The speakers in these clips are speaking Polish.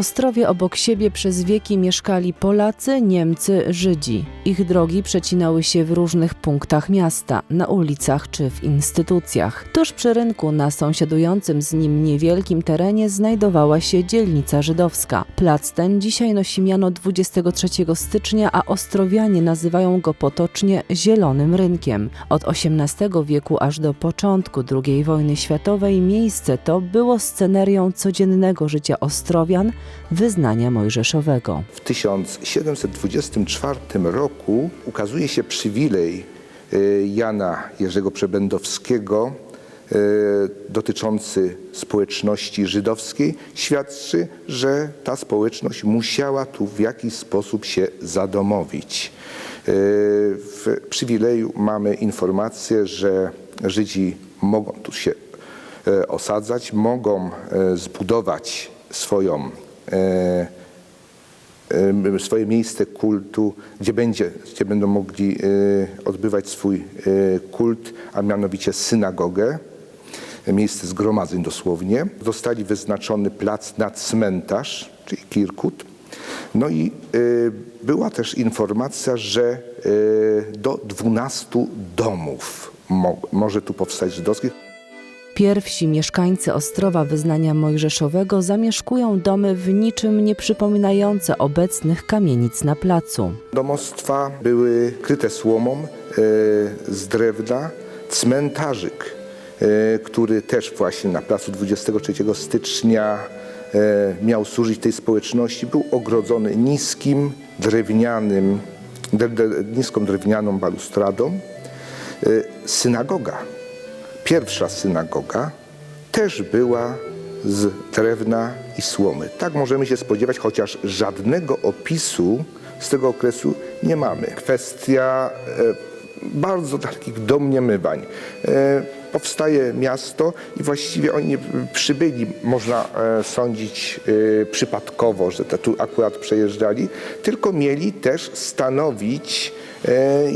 Ostrowie obok siebie przez wieki mieszkali Polacy, Niemcy, Żydzi. Ich drogi przecinały się w różnych punktach miasta, na ulicach czy w instytucjach. Tuż przy rynku na sąsiadującym z nim niewielkim terenie znajdowała się dzielnica żydowska. Plac ten dzisiaj nosi miano 23 stycznia, a ostrowianie nazywają go potocznie Zielonym Rynkiem. Od XVIII wieku aż do początku II wojny światowej miejsce to było scenerią codziennego życia Ostrowian, wyznania mojżeszowego. W 1724 roku ukazuje się przywilej y, Jana Jerzego Przebędowskiego y, dotyczący społeczności żydowskiej. Świadczy, że ta społeczność musiała tu w jakiś sposób się zadomowić. Y, W przywileju mamy informację, że Żydzi mogą tu się e, osadzać, mogą e, zbudować swoją e, swoje miejsce kultu, gdzie, będzie, gdzie będą mogli e, odbywać swój e, kult, a mianowicie synagogę, miejsce zgromadzeń dosłownie. Zostali wyznaczony plac na cmentarz, czyli Kirkut. No i była też informacja, że do 12 domów mo, może tu powstać żydowskich. Pierwsi mieszkańcy Ostrowa wyznania mojżeszowego zamieszkują domy w niczym nie przypominające obecnych kamienic na placu. Domostwa były kryte słomą e, z drewna. Cmentarzyk, e, który też właśnie na placu 23 stycznia e, miał służyć tej społeczności, był ogrodzony niskim, drewnianym, dre, dre, niską drewnianą balustradą. Synagoga, pierwsza synagoga, też była z drewna i słomy. Tak możemy się spodziewać, chociaż żadnego opisu z tego okresu nie mamy. Kwestia e, bardzo takich domniemywań. E, powstaje miasto i właściwie oni przybyli, można e, sądzić przypadkowo, że tu akurat przejeżdżali, tylko mieli też stanowić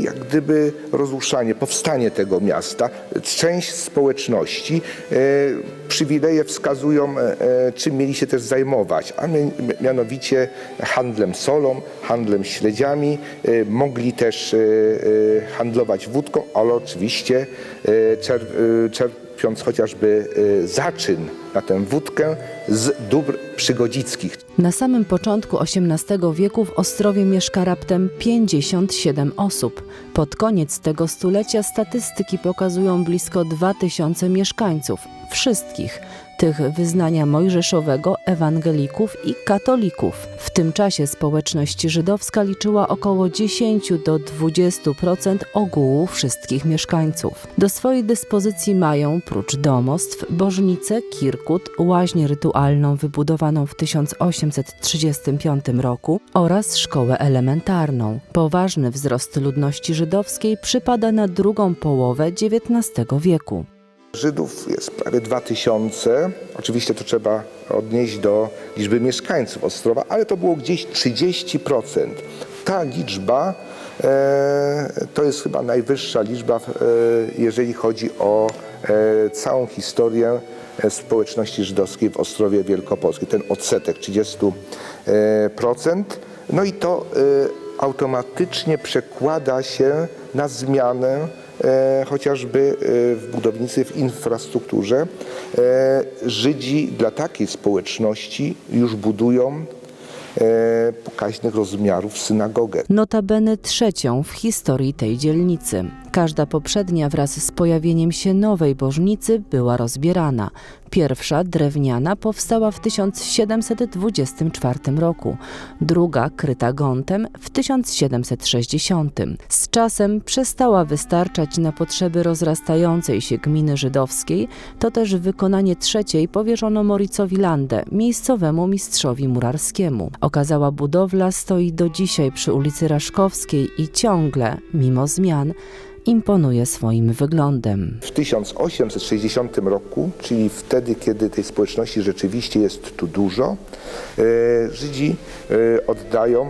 jak gdyby rozruszanie, powstanie tego miasta, część społeczności. E, Przywileje wskazują, e, e, czym mieli się też zajmować, a mi- mianowicie handlem solą, handlem śledziami. E, Mogli też e, e, handlować wódką, ale oczywiście e, czerp, e, czerpiąc chociażby e, zaczyn na tę wódkę z dóbr przygodzickich. Na samym początku XVIII wieku w Ostrowie mieszka raptem 57 osób. Pod koniec tego stulecia statystyki pokazują blisko 2000 mieszkańców, wszystkich, tych wyznania mojżeszowego, ewangelików i katolików. W tym czasie społeczność żydowska liczyła około 10 do 20% ogółu wszystkich mieszkańców. Do swojej dyspozycji mają, prócz domostw, bożnicę, kirkut, łaźnię rytualną wybudowaną w 1835 roku oraz szkołę elementarną. Poważny wzrost ludności żydowskiej przypada na drugą połowę XIX wieku. Żydów jest prawie 2000. Oczywiście to trzeba odnieść do liczby mieszkańców Ostrowa, ale to było gdzieś 30%. Ta liczba e, to jest chyba najwyższa liczba, e, jeżeli chodzi o e, całą historię e, społeczności żydowskiej w Ostrowie Wielkopolskiej. Ten odsetek 30%. e. No i to e, automatycznie przekłada się na zmianę chociażby e, w budownictwie, w infrastrukturze. E, Żydzi dla takiej społeczności już budują e, pokaźnych rozmiarów synagogę. Notabene trzecią w historii tej dzielnicy. Każda poprzednia wraz z pojawieniem się nowej bożnicy była rozbierana. Pierwsza, drewniana, powstała w 1724 roku, druga, kryta gątem, w 1760. Z czasem przestała wystarczać na potrzeby rozrastającej się gminy żydowskiej, to też wykonanie trzeciej powierzono Moricowi Landę, miejscowemu mistrzowi murarskiemu. Okazała budowla stoi do dzisiaj przy ulicy Raszkowskiej i ciągle, mimo zmian, imponuje swoim wyglądem. W 1860 roku, czyli wtedy, kiedy tej społeczności rzeczywiście jest tu dużo, e, Żydzi e, oddają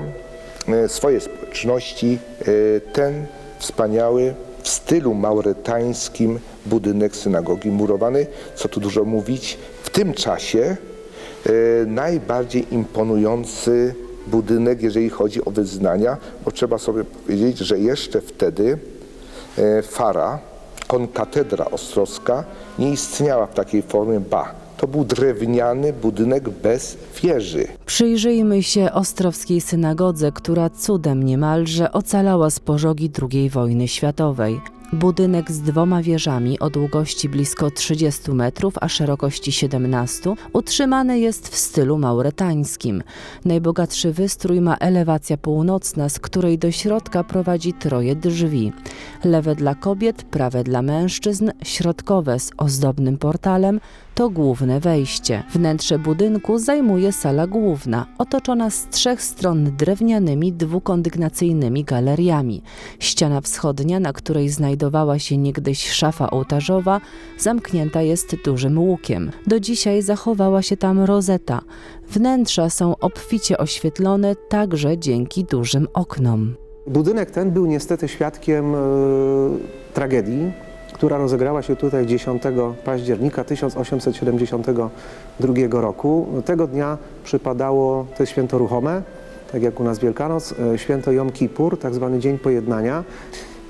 e, swoje społeczności ten wspaniały w stylu mauretańskim budynek synagogi murowany, co tu dużo mówić. W tym czasie najbardziej imponujący budynek, jeżeli chodzi o wyznania, bo trzeba sobie powiedzieć, że jeszcze wtedy fara, konkatedra ostrowska nie istniała w takiej formie, ba, to był drewniany budynek bez wieży. Przyjrzyjmy się Ostrowskiej Synagodze, która cudem niemalże ocalała z pożogi II wojny światowej. Budynek z dwoma wieżami o długości blisko 30 metrów, a szerokości 17 utrzymany jest w stylu mauretańskim. Najbogatszy wystrój ma elewacja północna, z której do środka prowadzi troje drzwi. Lewe dla kobiet, prawe dla mężczyzn, środkowe z ozdobnym portalem to główne wejście. Wnętrze budynku zajmuje sala główna, otoczona z trzech stron drewnianymi dwukondygnacyjnymi galeriami. Ściana wschodnia, na której znajdowała się niegdyś szafa ołtarzowa, zamknięta jest dużym łukiem. Do dzisiaj zachowała się tam rozeta. Wnętrza są obficie oświetlone także dzięki dużym oknom. Budynek ten był niestety świadkiem e, tragedii, która rozegrała się tutaj 10 października 1872 roku. Tego dnia przypadało, to święto ruchome, tak jak u nas Wielkanoc, e, święto Jom Kippur, tak zwany Dzień Pojednania.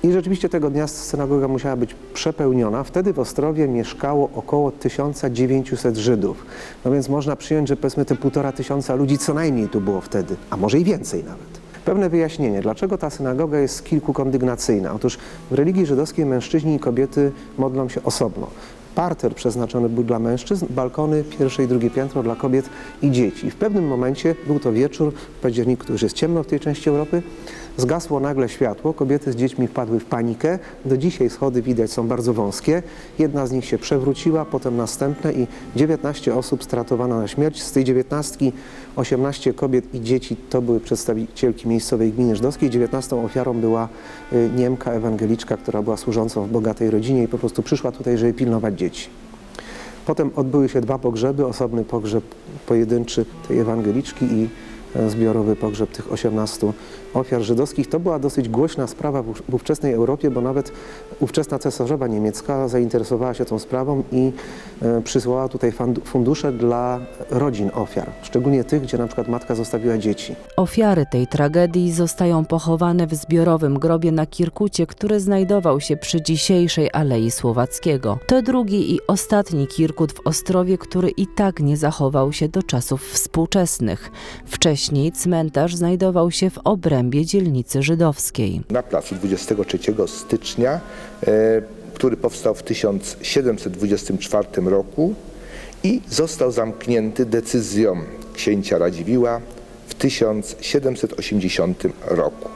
I rzeczywiście tego dnia synagoga musiała być przepełniona. Wtedy w Ostrowie mieszkało około 1900 Żydów. No więc można przyjąć, że powiedzmy te półtora tysiąca ludzi co najmniej tu było wtedy, a może i więcej nawet. Pewne wyjaśnienie, dlaczego ta synagoga jest kilkukondygnacyjna. Otóż w religii żydowskiej mężczyźni i kobiety modlą się osobno. Parter przeznaczony był dla mężczyzn, balkony pierwsze i drugie piętro dla kobiet i dzieci. W pewnym momencie, był to wieczór, w październiku już jest ciemno w tej części Europy, zgasło nagle światło, kobiety z dziećmi wpadły w panikę. Do dzisiaj schody widać są bardzo wąskie. Jedna z nich się przewróciła, potem następne i 19 osób stratowano na śmierć. Z tej 19 18 kobiet i dzieci to były przedstawicielki miejscowej gminy żydowskiej. 19 ofiarą była y, Niemka, ewangeliczka, która była służącą w bogatej rodzinie i po prostu przyszła tutaj, żeby pilnować dzieci. Potem odbyły się dwa pogrzeby, osobny pogrzeb pojedynczy tej ewangeliczki i e, zbiorowy pogrzeb tych 18 ofiar żydowskich. To była dosyć głośna sprawa w ów- w ówczesnej Europie, bo nawet ówczesna cesarzowa niemiecka zainteresowała się tą sprawą i e, przysłała tutaj fundusze dla rodzin ofiar, szczególnie tych, gdzie na przykład matka zostawiła dzieci. Ofiary tej tragedii zostają pochowane w zbiorowym grobie na Kirkucie, który znajdował się przy dzisiejszej Alei Słowackiego. To drugi i ostatni Kirkut w Ostrowie, który i tak nie zachował się do czasów współczesnych. Wcześniej cmentarz znajdował się w obrębie dzielnicy żydowskiej. na placu 23 stycznia, e, który powstał w 1724 roku i został zamknięty decyzją księcia Radziwiła w 1780 roku.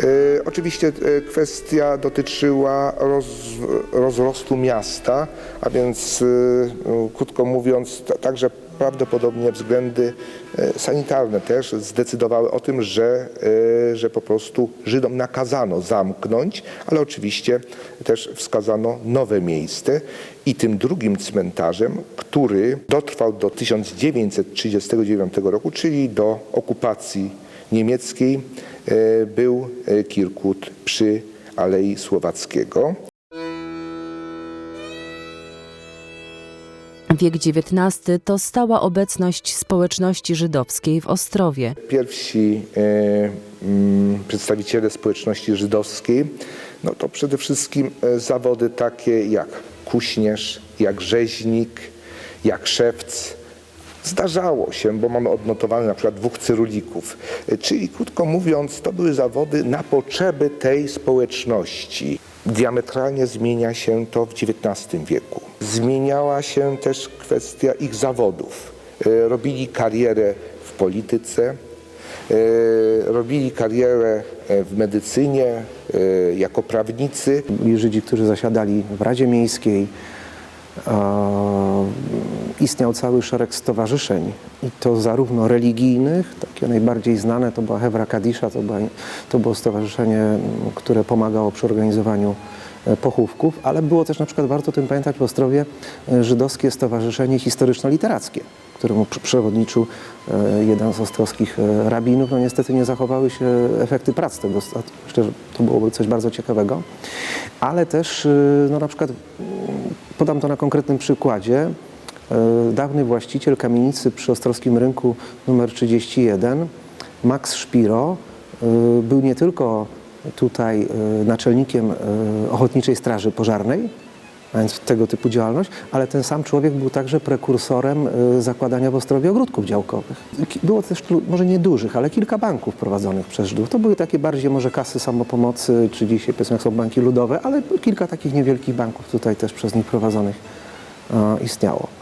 E, Oczywiście e, kwestia dotyczyła roz, rozrostu miasta, a więc e, krótko mówiąc, ta- także prawdopodobnie względy e, sanitarne też zdecydowały o tym, że, e, że po prostu Żydom nakazano zamknąć, ale oczywiście też wskazano nowe miejsce i tym drugim cmentarzem, który dotrwał do 1939 roku, czyli do okupacji niemieckiej, e, był Kirkut przy Alei Słowackiego. Wiek XIX to stała obecność społeczności żydowskiej w Ostrowie. Pierwsi e, mm, przedstawiciele społeczności żydowskiej, no to przede wszystkim e, zawody takie jak kuśnierz, jak rzeźnik, jak szewc. Zdarzało się, bo mamy odnotowane na przykład dwóch cyrulików. E, Czyli krótko mówiąc, to były zawody na potrzeby tej społeczności. Diametralnie zmienia się to w XIX wieku. Zmieniała się też kwestia ich zawodów. E, Robili karierę w polityce, e, robili karierę e, w medycynie, jako prawnicy. Żydzi, którzy zasiadali w Radzie Miejskiej. Istniał cały szereg stowarzyszeń i to zarówno religijnych, takie najbardziej znane to była Hewra Kadisza, to, była, to było stowarzyszenie, m, które pomagało przy organizowaniu e, pochówków, ale było też na przykład, warto o tym pamiętać w Ostrowie, e, żydowskie stowarzyszenie historyczno-literackie, któremu pr- przewodniczył e, jeden z ostrowskich rabinów. No niestety nie zachowały się efekty prac tego, myślę, że to byłoby coś bardzo ciekawego, ale też no na przykład mm, podam to na konkretnym przykładzie. E, dawny właściciel kamienicy przy Ostrowskim Rynku numer 31, Max Szpiro, e, był nie tylko tutaj e, naczelnikiem Ochotniczej Straży Pożarnej, mając tego typu działalność, ale ten sam człowiek był także prekursorem zakładania w Ostrowie ogródków działkowych. Było też, może nie dużych, ale kilka banków prowadzonych przez Żydów. To były takie bardziej może kasy samopomocy, czy dzisiaj powiedzmy jak są banki ludowe, ale kilka takich niewielkich banków tutaj też przez nich prowadzonych istniało.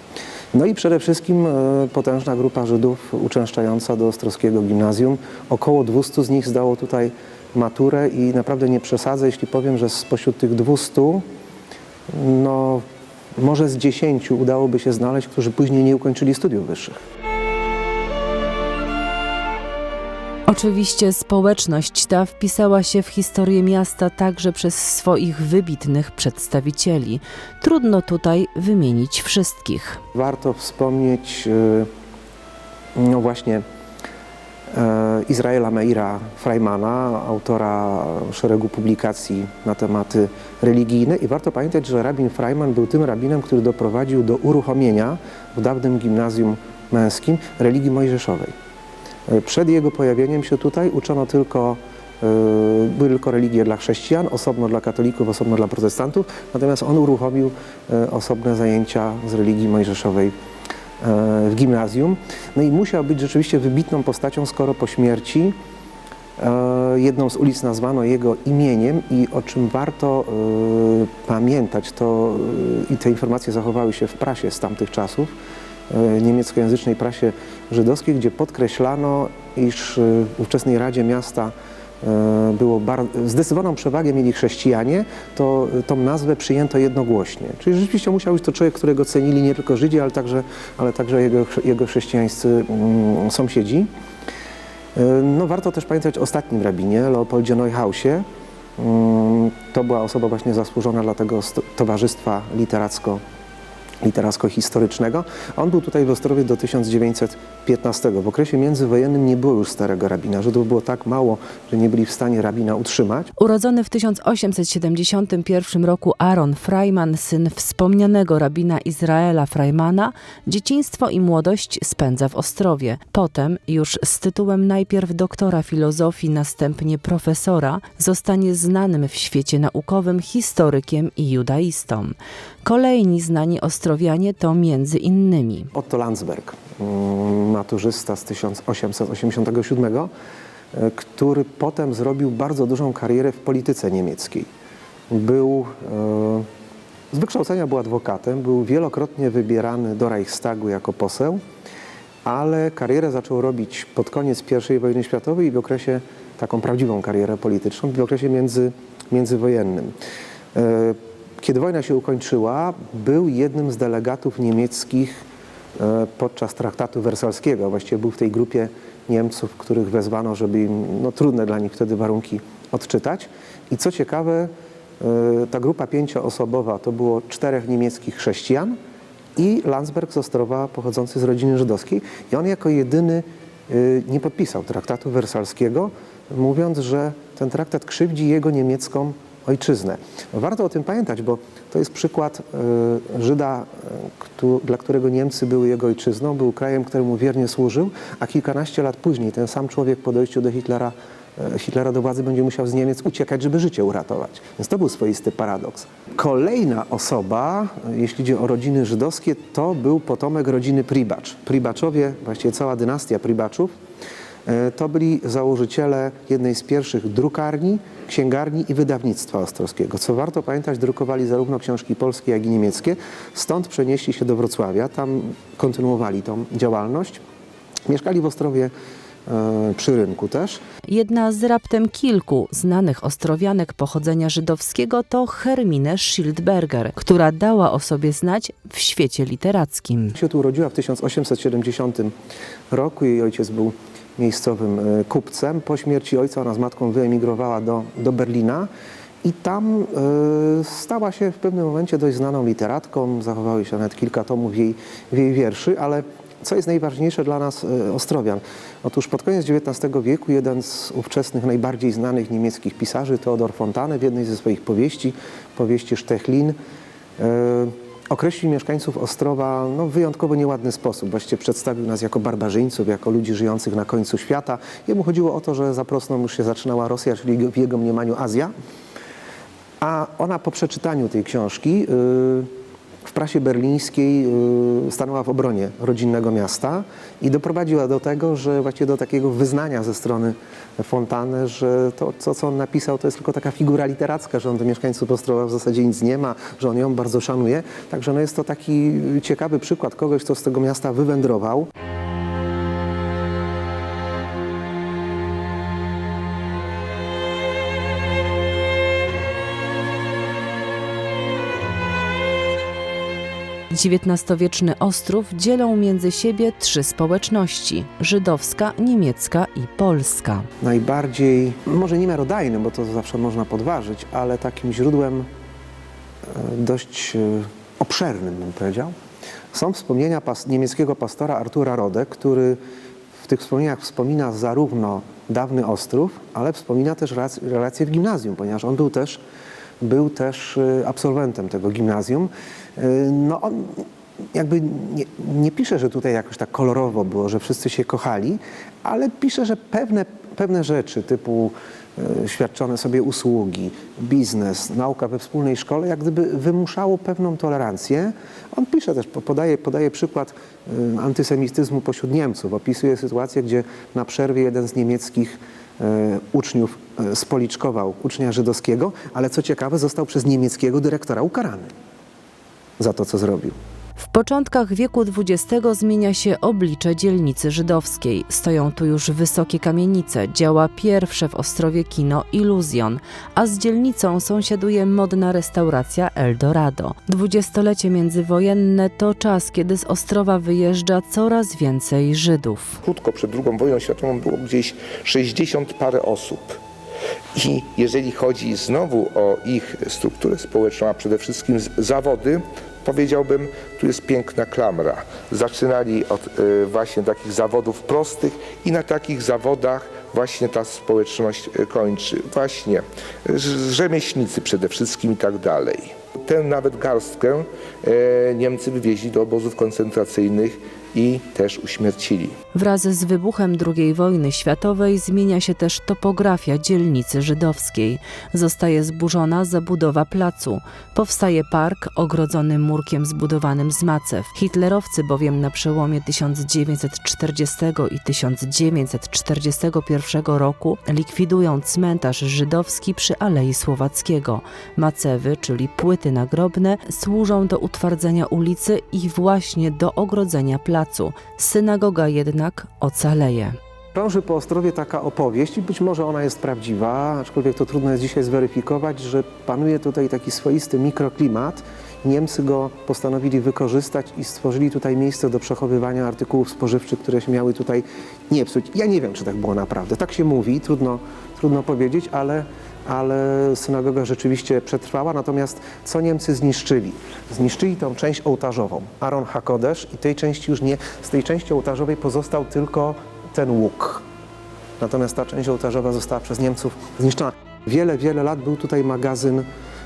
No i przede wszystkim e, potężna grupa Żydów uczęszczająca do Ostrowskiego Gimnazjum. Około 200 z nich zdało tutaj maturę i naprawdę nie przesadzę, jeśli powiem, że spośród tych 200 no może z 10 udałoby się znaleźć, którzy później nie ukończyli studiów wyższych. Oczywiście społeczność ta wpisała się w historię miasta także przez swoich wybitnych przedstawicieli. Trudno tutaj wymienić wszystkich. Warto wspomnieć e, no właśnie e, Izraela Meira Freimana, autora szeregu publikacji na tematy religijne i warto pamiętać, że rabin Freiman był tym rabinem, który doprowadził do uruchomienia w dawnym gimnazjum męskim religii mojżeszowej. Przed jego pojawieniem się tutaj uczono tylko, e, były tylko religie dla chrześcijan, osobno dla katolików, osobno dla protestantów, natomiast on uruchomił e, osobne zajęcia z religii mojżeszowej e, w gimnazjum. No i musiał być rzeczywiście wybitną postacią, skoro po śmierci jedną z ulic nazwano jego imieniem i o czym warto pamiętać, to i te informacje zachowały się w prasie z tamtych czasów, niemieckojęzycznej prasie żydowskiej, gdzie podkreślano, iż e, w ówczesnej Radzie Miasta e, było zdecydowaną przewagę mieli chrześcijanie, to e, tą nazwę przyjęto jednogłośnie. Czyli rzeczywiście musiał być to człowiek, którego cenili nie tylko Żydzi, ale także, ale także jego, jego chrześcijańscy mm, sąsiedzi. E, No, warto też pamiętać o ostatnim rabinie, Leopoldzie Neuhausie. Mm, To była osoba właśnie zasłużona dla tego towarzystwa literacko literacko-historycznego. On był tutaj w Ostrowie do 1915. W okresie międzywojennym nie było już starego rabina. Żydów było tak mało, że nie byli w stanie rabina utrzymać. Urodzony w 1871 roku Aaron Freiman, syn wspomnianego rabina Izraela Freimana, dzieciństwo i młodość spędza w Ostrowie. Potem, już z tytułem najpierw doktora filozofii, następnie profesora, zostanie znanym w świecie naukowym historykiem i judaistą. Kolejni znani Ostrowianie to między innymi Otto Landsberg, mm, maturzysta z 1887, e, który potem zrobił bardzo dużą karierę w polityce niemieckiej. Był, e, z wykształcenia był adwokatem, był wielokrotnie wybierany do Reichstagu jako poseł, ale karierę zaczął robić pod koniec I wojny światowej i w okresie, taką prawdziwą karierę polityczną, w okresie między, międzywojennym. E, Kiedy wojna się ukończyła, był jednym z delegatów niemieckich e, podczas traktatu wersalskiego. Właściwie był w tej grupie Niemców, których wezwano, żeby im no, trudne dla nich wtedy warunki odczytać. I co ciekawe, e, ta grupa pięcioosobowa to było czterech niemieckich chrześcijan i Landsberg z Ostrowa pochodzący z rodziny żydowskiej. I on jako jedyny y, nie podpisał traktatu wersalskiego, mówiąc, że ten traktat krzywdzi jego niemiecką ojczyznę. Warto o tym pamiętać, bo to jest przykład y, Żyda, któ- dla którego Niemcy były jego ojczyzną, był krajem, któremu wiernie służył, a kilkanaście lat później ten sam człowiek po dojściu do Hitlera e, Hitlera do władzy będzie musiał z Niemiec uciekać, żeby życie uratować. Więc to był swoisty paradoks. Kolejna osoba, e, jeśli idzie o rodziny żydowskie, to był potomek rodziny Pribacz. Pribaczowie, właściwie cała dynastia Pribaczów, e, to byli założyciele jednej z pierwszych drukarni, księgarni i wydawnictwa ostrowskiego. Co warto pamiętać, drukowali zarówno książki polskie, jak i niemieckie. Stąd przenieśli się do Wrocławia, tam kontynuowali tą działalność. Mieszkali w Ostrowie e, przy rynku też. Jedna z raptem kilku znanych ostrowianek pochodzenia żydowskiego to Hermine Schildberger, która dała o sobie znać w świecie literackim. się tu urodziła w 1870 roku. Jej ojciec był miejscowym e, kupcem. Po śmierci ojca ona z matką wyemigrowała do, do Berlina i tam e, stała się w pewnym momencie dość znaną literatką. Zachowały się nawet kilka tomów jej, jej wierszy, ale co jest najważniejsze dla nas e, Ostrowian? Otóż pod koniec XIX wieku jeden z ówczesnych najbardziej znanych niemieckich pisarzy, Theodor Fontane, w jednej ze swoich powieści, powieści Stechlin, e, określił mieszkańców Ostrowa no, w wyjątkowo nieładny sposób. Właściwie przedstawił nas jako barbarzyńców, jako ludzi żyjących na końcu świata. Jemu chodziło o to, że za prosną już się zaczynała Rosja, czyli w jego mniemaniu Azja. A ona po przeczytaniu tej książki yy, w prasie berlińskiej yy, stanęła w obronie rodzinnego miasta i doprowadziła do tego, że właściwie do takiego wyznania ze strony Fontany, że to, co, co on napisał, to jest tylko taka figura literacka, że on do mieszkańców Ostrowa w zasadzie nic nie ma, że on ją bardzo szanuje. Także no jest to taki ciekawy przykład kogoś, kto z tego miasta wywędrował. XIX-wieczny Ostrów dzielą między siebie trzy społeczności: żydowska, niemiecka i polska. najbardziej, może nie miarodajnym, bo to zawsze można podważyć, ale takim źródłem e, dość e, obszernym, bym powiedział, są wspomnienia pas niemieckiego pastora Artura Rode, który w tych wspomnieniach wspomina zarówno dawny Ostrów, ale wspomina też relac- relacje w gimnazjum, ponieważ on był też, był też e, absolwentem tego gimnazjum. E, No on jakby nie, nie pisze, że tutaj jakoś tak kolorowo było, że wszyscy się kochali, ale pisze, że pewne, pewne rzeczy typu e, świadczone sobie usługi, biznes, nauka we wspólnej szkole, jak gdyby wymuszało pewną tolerancję. On pisze też, po- podaje, podaje przykład antysemityzmu pośród Niemców. Opisuje sytuację, gdzie na przerwie jeden z niemieckich uczniów e, spoliczkował ucznia żydowskiego, ale co ciekawe, został przez niemieckiego dyrektora ukarany za to, co zrobił. W początkach wieku XX zmienia się oblicze dzielnicy żydowskiej. Stoją tu już wysokie kamienice, działa pierwsze w Ostrowie kino Iluzjon, a z dzielnicą sąsiaduje modna restauracja Eldorado. Dwudziestolecie międzywojenne to czas, kiedy z Ostrowa wyjeżdża coraz więcej Żydów. Krótko przed II wojną światową było gdzieś 60 parę osób. I jeżeli chodzi znowu o ich strukturę społeczną, a przede wszystkim zawody, powiedziałbym, tu jest piękna klamra. Zaczynali od e, właśnie takich zawodów prostych i na takich zawodach właśnie ta społeczność e, kończy. Właśnie ż- rzemieślnicy przede wszystkim i tak dalej. Tę nawet garstkę Niemcy wywieźli do obozów koncentracyjnych i też uśmiercili. Wraz z wybuchem II wojny światowej zmienia się też topografia dzielnicy żydowskiej. Zostaje zburzona zabudowa placu. Powstaje park ogrodzony murkiem zbudowanym z macew. Hitlerowcy bowiem na przełomie 1940 i 1941 roku likwidują cmentarz żydowski przy Alei Słowackiego. Macewy, czyli płyty nagrobne, służą do utwardzenia ulicy i właśnie do ogrodzenia placu. Synagoga jednak ocaleje. Krąży po Ostrowie taka opowieść i być może ona jest prawdziwa, aczkolwiek to trudno jest dzisiaj zweryfikować, że panuje tutaj taki swoisty mikroklimat. Niemcy go postanowili wykorzystać i stworzyli tutaj miejsce do przechowywania artykułów spożywczych, które się miały tutaj nie psuć. Ja nie wiem, czy tak było naprawdę. Tak się mówi, trudno, trudno powiedzieć, ale, ale synagoga rzeczywiście przetrwała. Natomiast co Niemcy zniszczyli? Zniszczyli tą część ołtarzową, Aaron Hakodesz i tej części już nie, z tej części ołtarzowej pozostał tylko ten łuk. Natomiast ta część ołtarzowa została przez Niemców zniszczona. Wiele, wiele lat był tutaj magazyn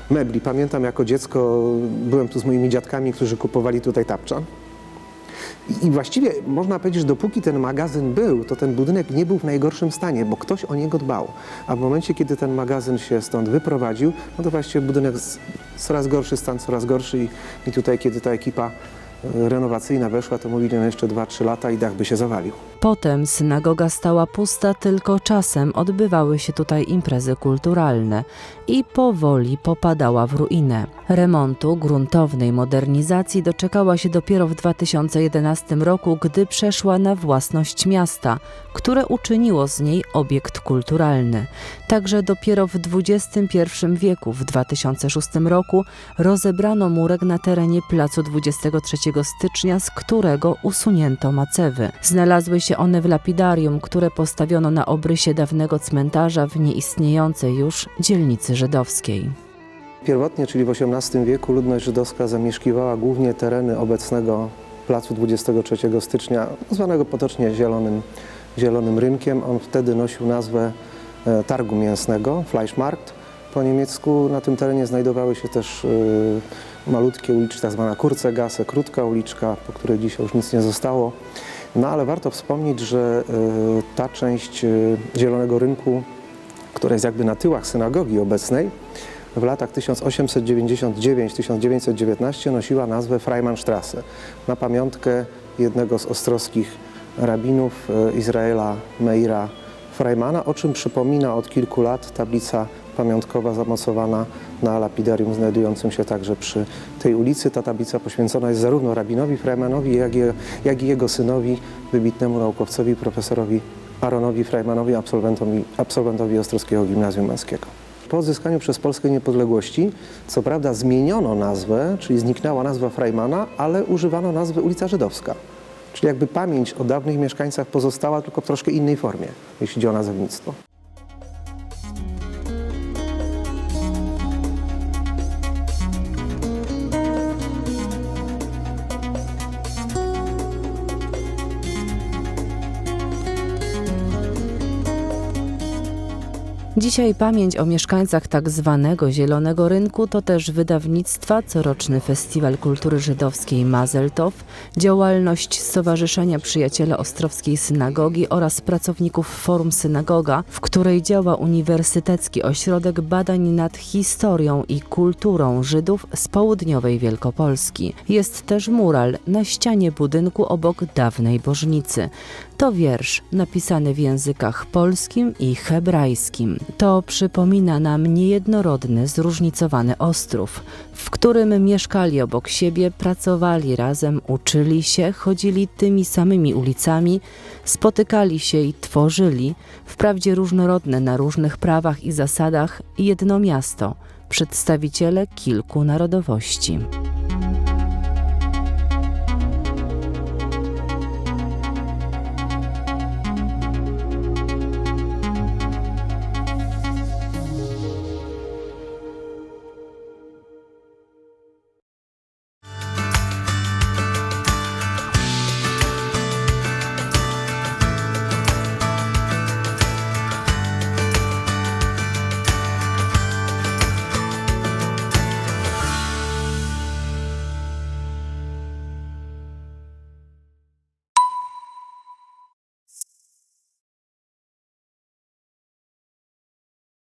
mebli. Pamiętam jako dziecko byłem tu z moimi dziadkami, którzy kupowali tutaj tapczan. I- właściwie można powiedzieć, że dopóki ten magazyn był, to ten budynek nie był w najgorszym stanie, bo ktoś o niego dbał. A w momencie, kiedy ten magazyn się stąd wyprowadził, no to właściwie budynek coraz gorszy stan, coraz gorszy i, tutaj, kiedy ta ekipa e, renowacyjna weszła, to mówili, no jeszcze 2-3 lata i dach by się zawalił. Potem synagoga stała pusta, tylko czasem odbywały się tutaj imprezy kulturalne i powoli popadała w ruinę. Remontu, gruntownej modernizacji doczekała się dopiero w 2011 roku, gdy przeszła na własność miasta, które uczyniło z niej obiekt kulturalny. Także dopiero w XXI wieku, w 2006 roku, rozebrano murek na terenie placu 23 stycznia, z którego usunięto macewy. Znalazły się one w lapidarium, które postawiono na obrysie dawnego cmentarza w nieistniejącej już dzielnicy żydowskiej. Pierwotnie, czyli w XVIII wieku, ludność żydowska zamieszkiwała głównie tereny obecnego placu 23 stycznia, zwanego potocznie Zielonym, Zielonym Rynkiem. On wtedy nosił nazwę e, targu mięsnego, Fleischmarkt. po niemiecku. Na tym terenie znajdowały się też y, malutkie uliczki, tak zwana Kurzegasse, krótka uliczka, po której dzisiaj już nic nie zostało. No ale warto wspomnieć, że y, ta część y, Zielonego Rynku, która jest jakby na tyłach synagogi obecnej, w latach 1899-1919 nosiła nazwę Freimannstrasse na pamiątkę jednego z ostrowskich rabinów e, Izraela Meira Freimana, o czym przypomina od kilku lat tablica pamiątkowa zamocowana na lapidarium znajdującym się także przy tej ulicy. Ta tablica poświęcona jest zarówno rabinowi Freimanowi, jak i, jak i jego synowi, wybitnemu naukowcowi, profesorowi Aaronowi Freimanowi, absolwentowi, absolwentowi Ostrowskiego Gimnazjum Męskiego. Po odzyskaniu przez Polskę niepodległości, co prawda zmieniono nazwę, czyli zniknęła nazwa Freimana, ale używano nazwy ulica Żydowska. Czyli jakby pamięć o dawnych mieszkańcach pozostała, tylko w troszkę innej formie, jeśli chodzi o nazewnictwo. Dzisiaj pamięć o mieszkańcach tak zwanego Zielonego Rynku to też wydawnictwa, coroczny Festiwal Kultury Żydowskiej Mazeltow, działalność Stowarzyszenia Przyjaciele Ostrowskiej Synagogi oraz pracowników Forum Synagoga, w której działa Uniwersytecki Ośrodek Badań nad Historią i Kulturą Żydów z południowej Wielkopolski. Jest też mural na ścianie budynku obok dawnej bożnicy. To wiersz napisany w językach polskim i hebrajskim. To przypomina nam niejednorodny, zróżnicowany Ostrów, w którym mieszkali obok siebie, pracowali razem, uczyli się, chodzili tymi samymi ulicami, spotykali się i tworzyli, wprawdzie różnorodne na różnych prawach i zasadach, jedno miasto, przedstawiciele kilku narodowości.